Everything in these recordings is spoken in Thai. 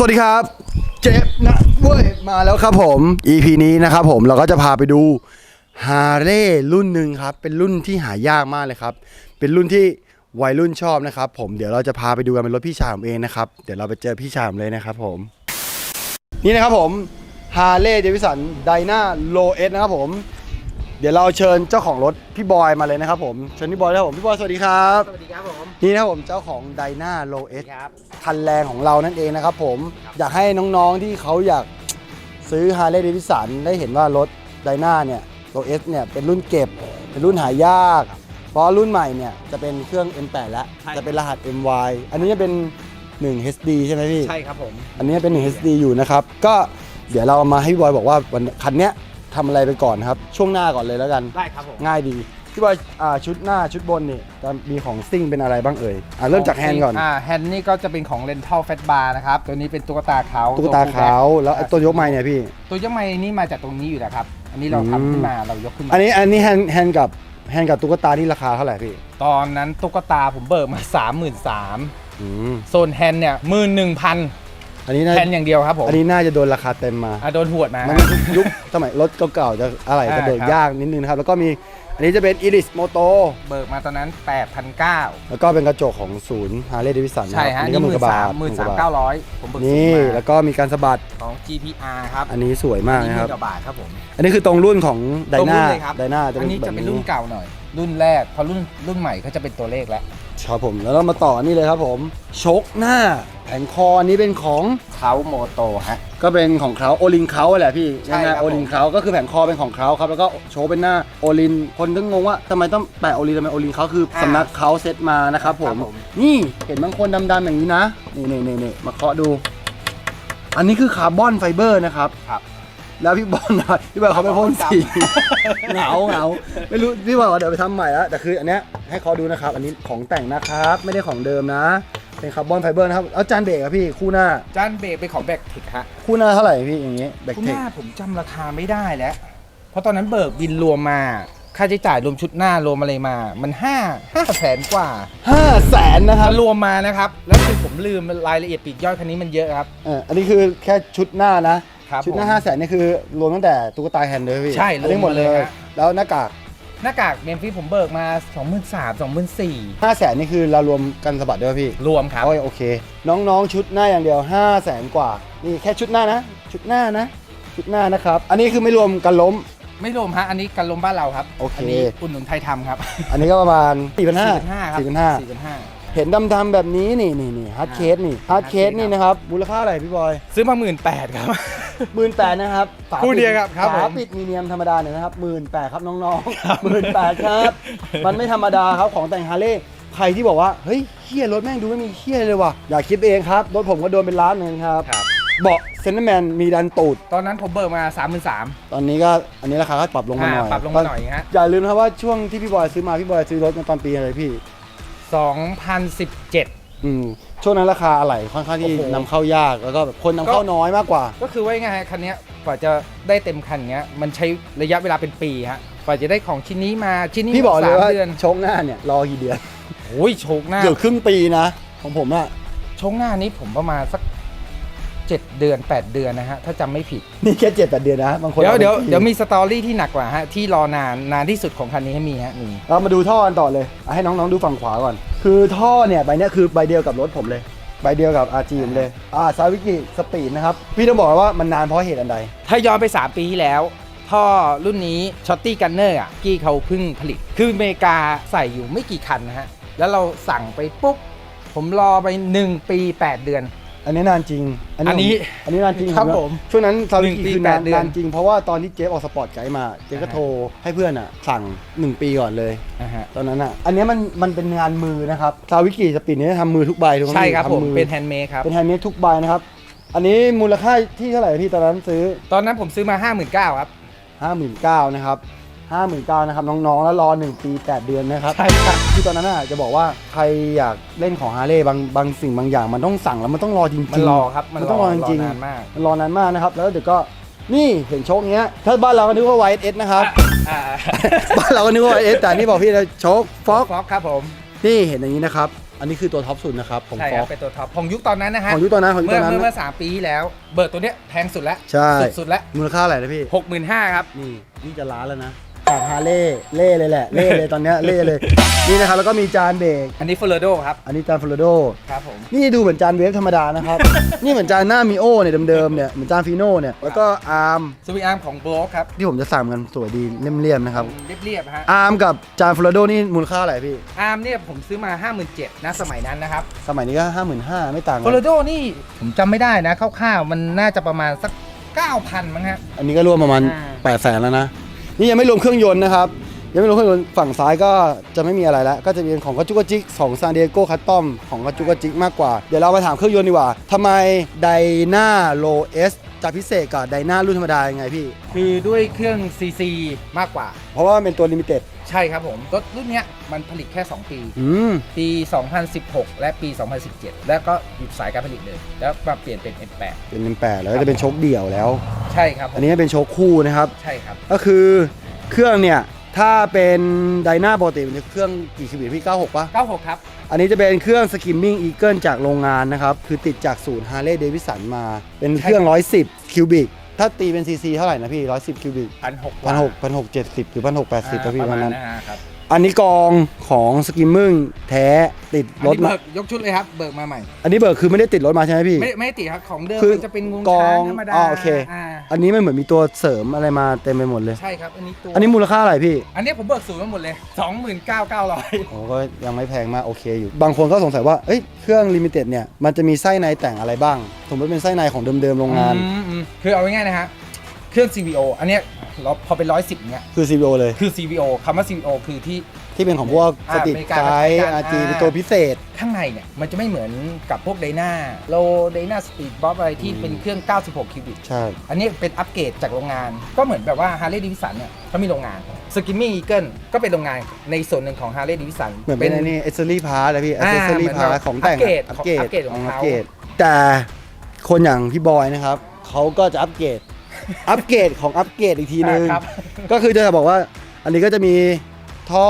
สวัสดีครับ เจฟนะเว้ยมาแล้วครับผม EP นี้นะครับผมเราก็จะพาไปดูฮาร์เลย์รุ่นหนึ่งครับ เป็นรุ่นที่หายากมากเลยครับ เป็นรุ่นที่วัยรุ่นชอบนะครับ ผมเดี๋ยวเราจะพาไปดูกันเป็นรถพี่ชายผมเองนะครับ เดี๋ยวเราไปเจอพี่ชายผมเลยนะครับผม นี่นะครับผมฮาร์เลย์เดวิสันไดนาโลเอสนะครับผม เดี๋ยวเราเชิญเจ้าของรถพี่บอยมาเลยนะครับผมเชิญพี่บอยนะครับผมพี่บอยสวัสดีครับสวัสดีครับผมนี่นะครับผมเจ้าของไดนาโลเอสครับคันแรงของเรานั่นเองนะครับผมอยากให้น้องๆที่เขาอยากซื้อฮาร์เลย์เดวิสันได้เห็นว่ารถไดนาเนี่ยโลเอสเนี่ยเป็นรุ่นเก็บ เป็นรุ่นหายาก เพราะรุ่นใหม่เนี่ยจะเป็นเครื่อง M8 แล้วจะเป็นรหัส MY อันนี้จะเป็น 1 HD ใช่ไหมพี่ใช่ครับผมอันนี้เป็น1 HD อยู่นะครับก็เดี๋ยวเรามาให้พี่บอยบอกว่าวันคันเนี้ย ทำอะไรไปก่อนครับ ช่วงหน้าก่อนเลยแล้วกัน ได้ครับผม ง่ายดีพี่บอยอ่าชุดหน้าชุดบนนี่จะมีของซิ่งเป็นอะไรบ้างเอ่ยอ่าเริ่มจากแฮนด์ก่อน อ่าแฮนด์นี่ก็จะเป็นของ Rental Fat Bar นะครับ ตัวนี้เป็นตุ๊กตาเขาตุ๊กตาขาวแล้วไอ้ตัวยกไม้เนี่ยพี่ ตัวยกไม้นี่มาจากตรงนี้อยู่แล้วครับ อันนี้เราอืมทำขึ้นมาเรายกขึ้นมาอันนี้อันนี้แฮนด์แฮนด์กับแฮนด์กับตุ๊กตานี่ราคาเท่าไหร่พี่ตอนนั้นตุ๊กตาผมเบิกมา 33,000อืม โซนแฮนด์เนี่ย11,000 อันนี้น่าแฮนด์อย่างเดียวครับผมอันนี้น่าจะโดนราคาเต็มมาอะโดนหวดมา มันยุคสมัยรถเก่าๆจะอะไรอ่าจะเบิกครับยากนิดนึงนะครับ แล้วก็มีอันนี้จะเป็น Iris Moto เบิกมาตอนนั้น 8,900 แล้วก็เป็นกระจกของศูนย์ Harley Davidson นะคใช่รับฮะอันนี้นี่ก็หมื่นกว่าบาทหมื่นกสามว่บทเก้าร้อยผมเบิกนี่ซื้อมาแล้วก็มีการสะบัดของ GPR ครับ อันนี้สวยมากนี่นะหคมื่รับนกว่าบาทครับผมอันนี้คือตรงรุ่นของไดตรงนารุ่นเลยครับไดนาจะอัเป็นนนี้แบบจะเป็นนี้รุ่นเก่าหน่อย รุ่นแรกพอรุ่นรุ่นใหม่เขาจะเป็นตัวเลขแล้ว ครับผมแล้วเรามาต่อนี่เลยครับผมชกหน้าแผงคออันนี้เป็นของเขาโมโตฮะ ก็เป็นของเขาโอลินเขาแหละพี่ใช่ครับโอลินเขาก็คือแผงคอเป็นของเขาครับแล้วก็โชว์เป็นหน้าโอลินคนก็งงว่าทำไมต้องแปะโอลินทำไมโอลินเขาคือสำนักเขาเซตมานะครับผมครับผม นี่เห็นบางคนดำๆอย่างนี้นะนี่นี่นี่นี่มาเคาะดู อันนี้คือคาร์บอนไฟเบอร์นะครับ ครับ แล้วพี่บอลนะพี่บอลเขาไปพ่นสีเหงาเหงาไม่รู้พี่บอลว่าเดี๋ยวไปทำใหม่แล้วแต่คืออันเนี้ยให้เขาดูนะครับ อันนี้ของแต่งนะครับ ไม่ได้ของเดิมนะ เป็นคาร์บอนไฟเบอร์นะครับแล้วจานเบรกอะพี่คู่หน้า จานเบรกเป็นของแบกเทคฮะคู่หน้าเท่าไหร่พี่อย่างงี้แบคคุณเทหคน้าผมจำราคาไม่ได้แล้ว เพราะตอนนั้นเบิกบินรวมมา ค่าใช้จ่ายรวมชุดหน้ารวมอะไรมา มัน5 5แสนกว่าห้าแสนนะครับถ้ารวมมานะครับ แล้วคือผมลืมรายละเอียดปลีกย่อยคันนี้มันเยอะครับ เอออันนี้คือแค่ชุดหน้านะ ครับชุดหน้าผม ห้าแสนนี่คือรวมตั้งแต่ตุ๊กตาแฮนด์เลยพี่ใช่อันนี้หมดเลยรวมหมดเลยฮะ แล้วหน้ากากหน้ากากเมมฟิสผมเบิกมา 23,000 24,000ห้าแสนนี่คือเรารวมกันสะบัดด้วยพี่รวมครับ โอ้ยโอเค น้องๆชุดหน้าอย่างเดียวห้าแสนกว่า นี่แค่ชุดหน้านะ ชุดหน้านะ ชุดหน้านะครับ อันนี้คือไม่รวมกันล้ม ไม่รวมฮะ อันนี้กันลมบ้านเราครับโอเคนนี้อุดหนุนไทยทำครับอันนี้ก็ประมาณ4 5 0 0 4,500ครับ4 5 0 4,500 เห็นดำๆแบบนี้นี่นี่นี่ฮาร์ดเคสนี่ฮาร์ดเคส hard case นี่นะครับมูลค่าอะไรพี่บอย ซื้อมา 18,000ครับ หมื่นแปดนะครับฝาคู่ปิเดียวครับครับฝาผมปิดมีเนียมธรรมดาเนี่ยนะครับหมื่นแปดครับน้องๆหมื่นแปดครับ มันไม่ธรรมดาครับของแต่งฮาร์เลย์ใครที่บอกว่าเฮ้ยเฮียรถแม่งดูไม่มีเฮียเลยว่ะอย่าคิดเองครับรถผมก็โดนเป็นล้านเหมือนกันครับครับ เบาะเซนเตอร์แมนมีดันตูด ตอนนั้นผมเบิกมา 33,000ตอนนี้ก็อันนี้ราคาก็ปรับลงมาหน่อยปรับลงมาหน่อยฮะ อย่าลืมนะครับว่าช่วงที่พี่บอยซื้อมาพี่บอยซื้อรถมาตอนปีอะไรพี่2017 อืม ช่วงนั้นราคาอะไหล่ค่อนข้างที่โอ้โห นำเข้ายากแล้วก็แบบคนนำเข้าน้อยมากกว่า ก็คือว่าไงฮะคันเนี้ยกว่าจะได้เต็มคันเนี้ยมันใช้ระยะเวลาเป็นปีฮะกว่าจะได้ของชิ้นนี้มาชิ้นนี้พี่บอกเลยสามว่าเดือนโชคหน้าเนี่ยรอกี่เดือนโอ้ยโชกหน้าเกือบครึ่งปีนะ ของผมอะ โชกหน้านี้ผมประมาณสัก 7 เดือน 8 เดือนนะฮะถ้าจำไม่ผิด นี่แค่เจ็ดแปดเดือนนะบางคนเดี๋ยวอาเดี๋ยวป็นปีเดี๋ยวมีสตอรี่ที่หนักกว่าฮะที่รอนานนานที่สุดของคันนี้ให้มีฮะมีเรามาดูท่อกันต่อเลยเอาให้น้องๆดูฝั่งขวาก่อน คือท่อเนี่ยใบเนี้ยคือใบเดียวกับรถผมเลย ใบเดียวกับ RG ผมเลยอ่าซาวิกิสปีดนะครับพี่ต้องบอกว่ามันนานเพราะเหตุอันใด ถ้าย้อนไป 3 ปีที่แล้ว ท่อรุ่นนี้ช็อตตี้กันเนอร์อะกี้เขาเพิ่งผลิต คืออเมริกาใส่อยู่ไม่กี่คันนะฮะ แล้วเราสั่งไปปุ๊บ ผมรอไป 1 ปี 8 เดือน อันนี้นานจริง อันนี้อันนี้นานจริงครับว่าผมช่วงนั้นซาวิหนึ่กิงปีคือนานแปดเดือนนานจริง เพราะว่าตอนที่เจฟออกสปอร์ตไกด์มา เจฟก็อ่าฮะโทรให้เพื่อนอะ สั่ง 1 ปีก่อนเลยนะฮะตอนนั้นอะ อันเนี้ยมันมันเป็นงานมือนะครับซาวิกิสปีดเนี่ยทำมือทุกใบถูกไหมใช่ครับผมทำอเป็นแฮนด์เมดครับเป็นแฮนด์เมดทุกใบนะครับอันนี้มูลค่าที่เท่าไหร่พี่ตอนนั้นซื้อ ตอนนั้นผมซื้อมา 59,000ครับ59,000นะครับ 59,000นะครับน้องๆ แล้วรอ1ปี8เดือนนะครับใช่ครับที่ตอนนั้นน่ะจะบอกว่าใครอยากเล่นของฮาร์เลย์บางบางสิ่งบางอย่างมันต้องสั่งแล้วมันต้องรอจริงๆมันรอครับมันมันต้องรอจริงๆนานมากมันรอนานมากนะครับ แล้วเดี๋ยวก็นี่เห็นโชคเงี้ยถ้าบ้านเราก็นึกว่าไวเอสนะครับอ่าบ้านเราก็นึกว่าไวเอสแต่นี่บอกพี่นะโชคฟ็อกฟ็อกครับผมนี่เห็นอย่างนี้นะครับอันนี้คือตัวท็อปสุดนะครับของใช่ฟคอรับเป็นตัวท็อปของยุคตอนนั้นนะฮะของยุคตอนนั้นของยุคเมื่ตออนนั้นเมื่อเมื่อสามปีที่แล้ว เบิร์ดตัวเนี้ยแพงสุดแล้วใช่สุดสุดแล้วมูลค่าอะไรนะพี่หกหมื่นห้าครับนี่นี่จะล้านแล้วนะ ปากฮาเล่เล่เลยแหละเล่เลยตอนเนี้ยเล่เลย นี่นะครับแล้วก็มีจานเบรกอันนี้ฟลอโดครับ อันนี้จานฟลอโด ครับผม นี่ดูเหมือนจานเวฟธรรมดานะครับ นี่เหมือนจานหน้ามีโอเนี่ยเดิมๆเนี่ยเหมือนจานฟีโน่เนี่ยแล้วก็อาร์มสวิงอาร์มของโบล็อกครับที่ผมจะสั่งกันสวยดีเลี่ยมๆนะครับเรียบๆฮะอาร์มกับจานฟลอโดนี่มูลค่าอะไรพี่อาร์มเนี่ยผมซื้อมา 57,000นะสมัยนั้นนะครับสมัยนี้ก็ห้าหมื่นห้าไม่ต่างฟกัลอนโดนี่ผมจำไม่ได้นะคร่าวๆมันน่าจะประมาณสัก9,000มั้งฮะ อันนี้ก็รวมประมาณอ่า8ปดแสนแล้วนะ นี่ยังไม่รวมเครื่องยนต์นะครับ ยังไม่รวมเครื่องยนต์ฝั่งซ้ายก็จะไม่มีอะไรแล้ว ก็จะเป็นของกระจุกกระจิกของซานดิเอโกคัตตอมของกระจุกกระจิกมากกว่า เดี๋ยวเรามาถามเครื่องยนต์ดีกว่าทำไมไดนาโลเอส จะพิเศษกับไดนารุ่นธรรมดายังไงพี่ คือด้วยเครื่อง CC มากกว่า เพราะว่ามันเป็นตัวลิมิเต็ดใช่ครับผม รถรุ่นเนี้ยมันผลิตแค่ 2 ปี อืม ปี 2016 และปี 2017 แล้วก็หยุดสายการผลิตเลย แล้วมาเปลี่ยนเป็น M8 เป็นแปดแล้วก็จะเป็นโชคเดี่ยวแล้ว ใช่ครับผมอันนี้เป็นโชคคู่นะครับ ใช่ครับ ก็คือเครื่องเนี่ย ถ้าเป็นไดนาปกติมันจะเครื่องกี่คิวบิตพี่ 96ปะ96 ครับ อันนี้จะเป็นเครื่อง Skimming Eagle จากโรงงานนะครับ คือติดจากศูนย์ Harley Davidson มา เป็นเครื่อง 110 คิวบิก ถ้าตีเป็นซีซีเท่าไหร่นะพี่ 110 คิวบิกพันหกพันหกพันหกเจ็ดสิบหรือพันหกแปดสิบพี่วันนั้นครับ อันนี้กองของ Skimming แท้ติดรรถถมา เบิกยกชุดเลยครับ เบิกมาใหม่ อันนี้เบิกคือไม่ได้ติดรถมาใช่ไหมพี่ ไม่ไม่ติดครับของเดิมคือมันจะเป็นงวงกอช้างงธรรมดาอ๋อโอเคาอันนี้มันเหมือนมีตัวเสริมอะไรมาเต็มไปหมดเลย ใช่ครับ อันนี้ตัว อันนี้มูลค่าอะไรพี่อันนี้ผมเบิกศูนย์มาหมดเลย 29,900 โอ้ก็ยังไม่แพงมากโอเคอยู่ บางคนก็สงสัยว่าเอ้ยเครื่องลิมิเต็ดเนี่ยมันจะมีไส้ในแต่งอะไรบ้าง สมมติเป็นไส้ในของเดิมๆโรงงาน อืมอืมคือเอาง่ายๆนะฮะเค รื่อง CVO อันเนี้ยเราพอเป็น110เนี้ยคือ CBO เลย คือ CVO คำว่า CVO คือที่ ที่เป็นของพวกสอ่าติดอเมริกาไกด์กับอาไทยจีอ่า เป็นตัวพิเศษ ข้างในเนี่ยมันจะไม่เหมือนกับพวกไดนาโลไดนาสปีดบ๊อบอะไรที่เป็นเครื่อง 96 คิวบิต ใช่ อันนี้เป็นอัปเกรดจากโรงงาน ก็เหมือนแบบว่า Harley Davidson เนี่ยเขามีโรงงาน Skimming Eagle ก็เป็นโรงงานในส่วนหนึ่งของ Harley Davidson เหมือนเป็นไอ้นี่เอเซอรี่พาร์เลยพี่เออ่าเซอรี่เหมือนพาแบร์บของแต่งอัปเกรดอัปเกรดอัปเกรดของเขา อัปเกรดแต่คนอย่างพี่บอยนะครับเขาก็จะอัปเกรด อัปเกรดของอัปเกรดอีกทีนึง ครับ ก็คือจะบอกว่า อันนี้ก็จะมีท่อ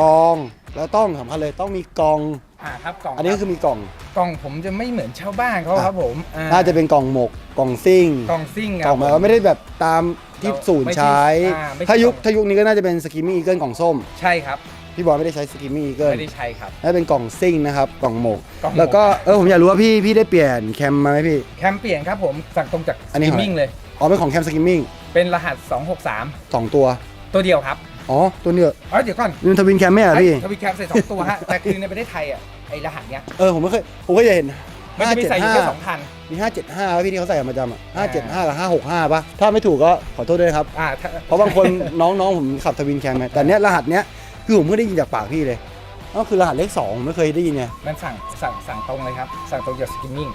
กอง แล้วต้องสำคัญเลยต้องมีกล่อง อ่าครับกล่องอันนี้ก็คือมีกล่องกล่องผมจะไม่เหมือนชาวบ้านเขาครับผมอ่น่าจะเป็นกล่องหมกกล่องซิ่งกล่องซิ่งกล่องแบบว่าไม่ได้แบบตามที่เราศูนย์ไม่ใช่ใช้อ่าไม่ใช่ถ้ายุคกล่อง ถ้ายุคนี้ก็น่าจะเป็นสกิมมี่อีเกิลกล่องส้มใช่ครับพี่บอยไม่ได้ใช้สกิมมี่อีเกิลไม่ได้ใช้ครับ น่าจะเป็นกล่องซิ่งนะครับกล่องหมก กล่องหมก แล้วก็เออผมอยากรู้ว่าพี่พี่ได้เปลี่ยนแคมมาไหมพี่ แคมเปลี่ยนครับผมสั่งตรงจากอันนี้สของกิมมิ่งเลย อ๋อเป็นของแคมสกิมมิ่งเป็นรหัส 263 สองตัว ตัวเดียวครับอ๋อ ตัวเนี้ยเอ้ยเดี๋ยวก่อนนี่มันทวินแคมไม่เหรอพี่ ทวีแคมใส่สองตัวฮะ แต่คือในประเทศไทยอะไอรหัสเนี้ยเออ ผมไม่เคย ผมก็จะเห็นมันจะมีใส่อยู่แค่สองพัน มีห้าเจ็ดห้าพี่ที่เขาใส่กันประจำอะห้าอ่าเจ็ดห้ากับห้าหกห้าป่ะ ถ้าไม่ถูกก็ขอโทษด้วยครับ อ่าถ้าเพราะบางคน น้องๆผมขับทวินแคมไงแต่เนี้ยรหัสเนี้ยคือผมเพิ่งได้ยินจากปากพี่เลยก็คือรหัสเลขสองผมไม่เคยได้ยินไงมันสั่งสั่งสั่งตรงเลยครับ สั่งตรงจากสกิมมิ่ง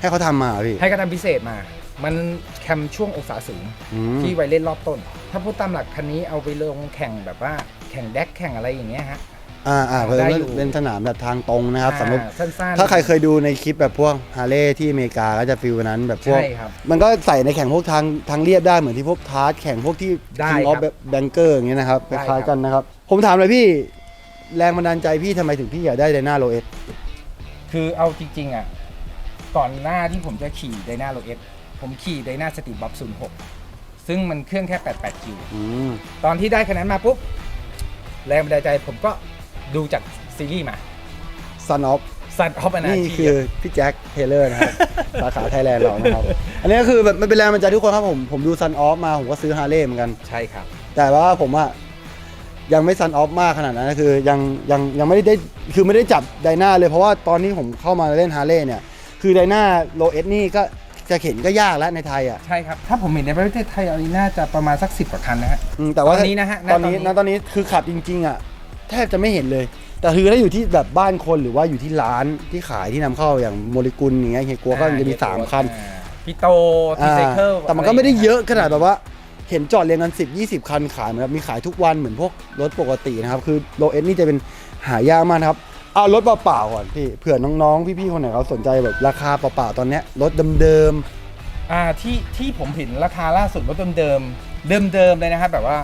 ให้เขาทำมาเหรอพี่ให้กระทำพิเศษมา มันแคมช่วงองศาสูงอืมที่ไวเล่นรอบต้น ถ้าพูดตามหลักคันนี้เอาไปลงแข่งแบบว่าแข่งแดกแข่งอะไรอย่างเงี้ยฮะ อ่าอ่าเพราะได้ว่าอยู่ เป็นสนามแบบทางตรงนะครับสำหรับอ่าสั้นๆ ถ้าใครเคยดูในคลิปแบบพวกฮาร์เลย์ที่อเมริกาก็จะฟิลนั้นแบบพวก ใช่ครับมันก็ใส่ในแข่งพวกทางทางเรียบได้เหมือนที่พวกทาร์ตแข่งพวกที่ได้ King ครั of บ Banker อย่างเงี้ยนะครับคได้ครับ ล้ายๆกันนะครับ ผมถามเลยพี่แรงบันดาลใจพี่ทำไมถึงพี่อยากได้ไดนาโรเอสคือเอาจริงๆอะก่อนหน้าที่ผมจะขี่ไดนาโรเอส ผมขี่ไดนาสติบับ06 ซึ่งมันเครื่องแค่ 88คิวอืมตอนที่ได้คะแนนมาปุ๊บแรงบันดาลใจผมก็ดูจากซีรีส์มาซันออฟซันออฟอนานี่ทีคือพี่แจ็คเทเลอร์นะครับ สาขาไทยแลนด์เรานะครับ อันนี้ก็คือแบบมันเป็นแรงบันดาลใจทุกคนครับผม ผมดูซันออฟมาผมก็ซื้อฮาร์เลย์เหมือนกัน ใช่ครับ แต่ว่าผมอะยังไม่ซันออฟมากขนาดนั้นนะคือยังยังยังไม่ได้คือไม่ได้จับไดนาเลยเพราะว่าตอนนี้ผมเข้ามาเล่นฮาร์เลย์เนี่ย คือไดนาโลเอสนี่ก็ จะเข็นก็ยากแล้วในไทยอะใช่ครับ ถ้าผมเห็นในประเทศไทยเอาน่าจะประมาณสัก 10กว่าคันนะฮะ อืมแต่ว่าตอนนี้นะฮะณตอนนี้ตอนนี้นะตอนนี้คือขับจริง ๆอะแทบจะไม่เห็นเลย แต่คือถ้าอยู่ที่แบบบ้านคนหรือว่าอยู่ที่ร้านที่ขายที่นำเข้าอย่างโมเลกุลอย่างเงี้ยเฮียกัวก็จะมีสามคันอ่าพี่โตทีอ่าไซเคิลแต่มันก็ไม่ได้เยอะขนาดแบบว่า เห็นจอดเรียงกัน 10 20 คันขายนะครับมีขายทุกวันเหมือนพวกรถปกตินะครับ คือโลเอสนี่จะเป็นหายากมากนะครับ เอารถเปล่าๆก่อนพี่เผื่อน้องๆ พี่ๆคนไหนเขาสนใจแบบราคาเปล่าๆตอนเนี้ยรถเดิมอ่าที่ที่ผมเห็นราคาล่าสุดรถเดิมๆเดิมๆเลยนะครับแบบว่า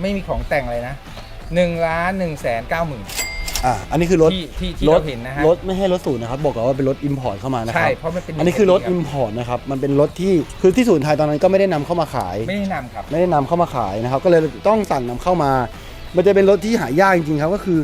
ไม่มีของแต่งอะไรนะ1ล้าน1แสน9หมื่นอ่าอันนี้คือรถที่ที่ที่รถเราเห็นนะฮะ รถไม่ให้รถศูนย์นะครับบอกก่อนว่าเป็นรถอิมพอร์ตเข้ามานะคใช่รับเพราะมันเป็นอันนี้คือรถอิมพอร์ตนะครับมันเป็นรถที่คือที่ศูนย์ไทยตอนนั้นก็ไม่ได้นำเข้ามาขาย ไม่ได้นำครับ ไม่ได้นำเข้ามาขายนะครับ ก็เลยต้องสั่งนำเข้ามา มันจะเป็นรถที่หายากจริงๆครับ ก็คือ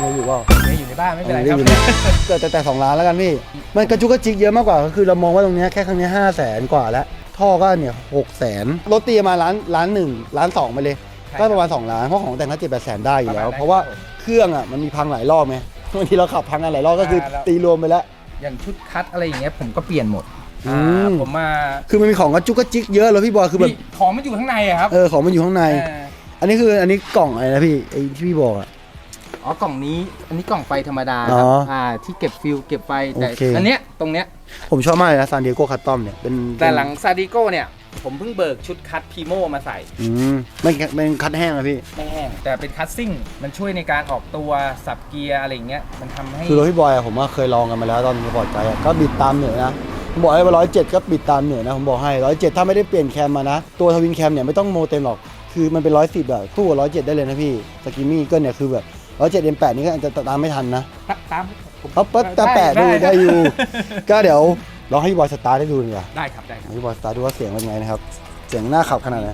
เราอยู่ว่าไม่อยู่ในบ้านไม่เป็นไรไม่ครับอยู่นะแต่แต่แต่สองล้านแล้วกันพี่ มันกระจุกกระจิกเยอะมากกว่าก็คือเรามองว่าตรงเนี้ยแค่ครั้งเนี้ห้าแสนกว่าแล้ว ท่อก็เนี่ยหกแสนรถตีมาล้านล้านหนึ่งล้านสองไปเลยใช่ก็ประมาณสองล้านเพราะของแต่งก็เจ็ดแปดแสนได้อยู่แล้ว ประมาณนั้นเพราะว่าครับผมเครื่องอะมันมีพังหลายรอบไงบางทีเราขับพังกันหลายรอบก็คืออ่าแล้ว ตีรวมไปแล้ว อย่างชุดคัดอะไรอย่างเงี้ยผมก็เปลี่ยนหมดอืม อ่าผมมาคือมันมีของกระจุกกระจิกเยอะแล้วพี่บอยคือแบบนี่ของมันอยู่ข้างในอะครับเออของมันอยู่ข้างใน เอออันนี้คืออันนี้กล่องอะไรนะพี่ไอ้ที่พี่บอกอะ อ๋อกล่องนี้ อันนี้กล่องไฟธรรมดาอ๋คอรับอ่าที่เก็บฟิลเก็บไฟแต่โอเค อันเนี้ยตรงเนี้ยผมชอบมากเลยนะซานดิเอโกคัตตอมเนี่ยเป็นแต่หลังซาดิโก้เนี่ย ผมเพิ่งเบิกชุดคัดพีโมมาใส่ อืมมันเป็นคัดแห้งอะพี่ ไม่แห้งแต่เป็นคัสซิ่งมันช่วยในการออกตัวสับเกียร์อะไรอย่างเงี้ยมันทำให้คือรถพี่บอยอะผมว่าเคยลองกันมาแล้วตอนสปอร์ตใจอะก็บิดตามเหนือนะผมบอกให้ว่าร้อยเจ็ดก็บิดตามเหนือนะผมบอกให้ร้อยเจ็ดถ้าไม่ได้เปลี่ยนแคมมานะ ตัวทวินแคมเนี่ยไม่ต้องโมเต็มหรอก คือมันเป็นร้อยสิบอะสู้กับร้อยเจ็ดได้เลยนะพี่สกิมมี่ก็เนี่ยคือแบบ ร้อยเจ็ดเอ็มแปดนี่ก็อาจจะตามไม่ทันนะตามผมเอาปั๊บตาแปะดูได้อยู่ ก็เดี๋ยวลองให้พี่บอยสตาร์ทให้ดูดีกว่าได้ครับได้ครับให้พี่บอยสตาร์ทดูว่าเสียงเป็นไงนะครับ เสียงหน้าขับขนาดไหน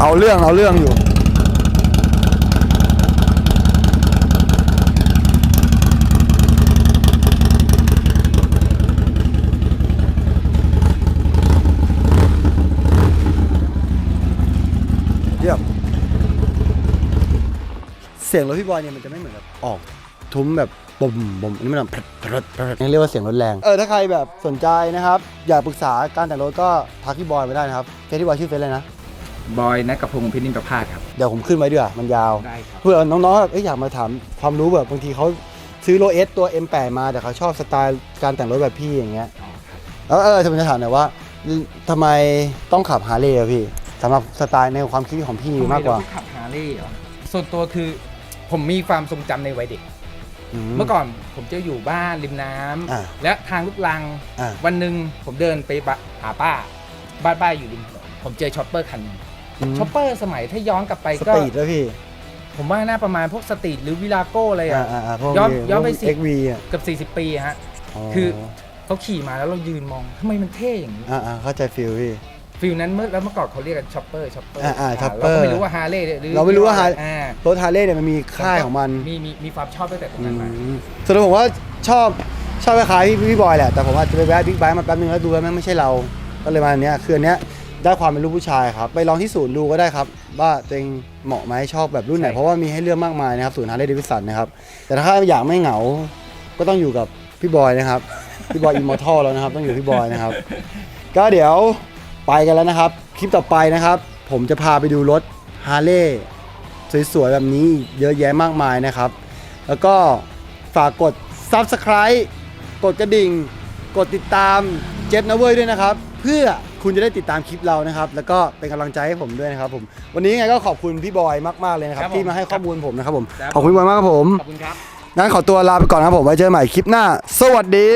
เอาเรื่องเอาเรื่องอยู่ สียงรถพี่บอยเนี่ยมันจะไม่เหมือนแบบออกทุ้มแบบบ่มบ่มอันนี้มันแบบพรึดพรึดพรึดนี่เรียกว่าเสียงรถแรงเออถ้าใครแบบสนใจนะครับ อยากปรึกษาการแต่งรถก็ทักพี่บอยไปได้นะครับเฟซที่บอยชื่อเฟซเลยนะ บอยนักกระพงศ์พินิจประภาสครับเดี๋ยวผมขึ้นไว้ด้วยมันยาว ได้ครับ เพื่อน้องๆแบบเอ้ยอยากมาถามความรู้แบบบางทีเขาซื้อโรเอสตัว M8 มาแต่เขาชอบสไตล์การแต่งรถแบบพี่อย่างเงี้ยแล้วเออจะจะถามหน่อยว่าทำไมต้องขับฮาร์เลย์อะพี่สำหรับสไตล์ในความคิดของพี่มากกว่าทำไเรถึงขับฮาร์เลย์เหรอส่วนตัวคือ ผมมีความทรงจำในวัยเด็กอืมเมื่อก่อนผมจะอยู่บ้านริมน้ำอ่าและทางลูกลัง อ่า วันหนึ่งผมเดินไปบะหาป้า บ้านป้าอยู่ริมถนนผมเจอช็อปเปอร์คันหนึงอืมช็อปเปอร์สมัยถ้าย้อนกลับไปสก็ปีดแล้วพี่ผมว่าน่าประมาณพวกสตรีทหรือวิลาโก้เลยอ่าอะ อ่าอ่าพวกย้อนนี้ย้อนไปพวกสิ XV อะเกือบ40 ปีฮะ คือเขาขี่มาแล้วเรายืนมองทำไมมันเท่อย่างนี้ อ่าอ่าเข้าใจฟิลพี่ ฟิลนั้นเมื่อแล้วเมื่อก่อนเขาเรียกกันช็อปเปอร์ช็อปเปอร์อ่าอ่า chopper เราก็ไม่รู้ว่าฮาร์เลย์หรือเราไม่รู้ว่า Harley อ่ารถฮาร์เลย์เนี่ยมันมีค่ายของมันมีมีมีความชอบตั้งแต่ตรงอืนั้นมามส่วนตัวผมว่าชอบชอบคล้ายๆพี่พี่บอยแหละ แต่ผมอาจจะไปแวะบิ๊กไบค์มาแป๊บนึงแล้วดูแล้วแม่งไม่ใช่เรา ก็เลยมาอันเนี้ยคืออันเนี้ยได้ความเป็นลูกผู้ชายครับ ไปลองที่ศูนย์ดูก็ได้ครับ ว่าตัวเองเหมาะไหมชอบแบบรุ่นไหน ใช่ เพราะว่ามีให้เลือกมากมายนะครับศูนย์ฮาร์เลย์ดิวิสันนะครับ แต่ถ้าอยากไม่เหงา ก็ต้องอยู่กับพี่บอยนะครับ พี่บอยอิมมอร์ทัลแล้วนะครับ ต้องอยู่พี่บอยนะครับ ก็เดี๋ยว ไปกันแล้วนะครับ คลิปต่อไปนะครับ ผมจะพาไปดูรถฮาร์เลย์สวยๆ แบบนี้อีกเยอะแยะมากมายนะครับ แล้วก็ฝากกด Subscribe กดกระดิ่ง กดติดตามเจ็บนะเว้ยด้วยนะครับ เพื่อคุณจะได้ติดตามคลิปเรานะครับ แล้วก็เป็นกำลังใจให้ผมด้วยนะครับผม วันนี้ยังไงก็ขอบคุณพี่บอยมากๆเลยนะครับ ครับผมที่มาให้ข้อมูลผมนะครับผม ครับ ขอบคุณพี่บอยมากครับผม ขอบคุณครับ งั้นขอตัวลาไปก่อนนะครับผม ไว้เจอกันใหม่คลิปหน้า สวัสดี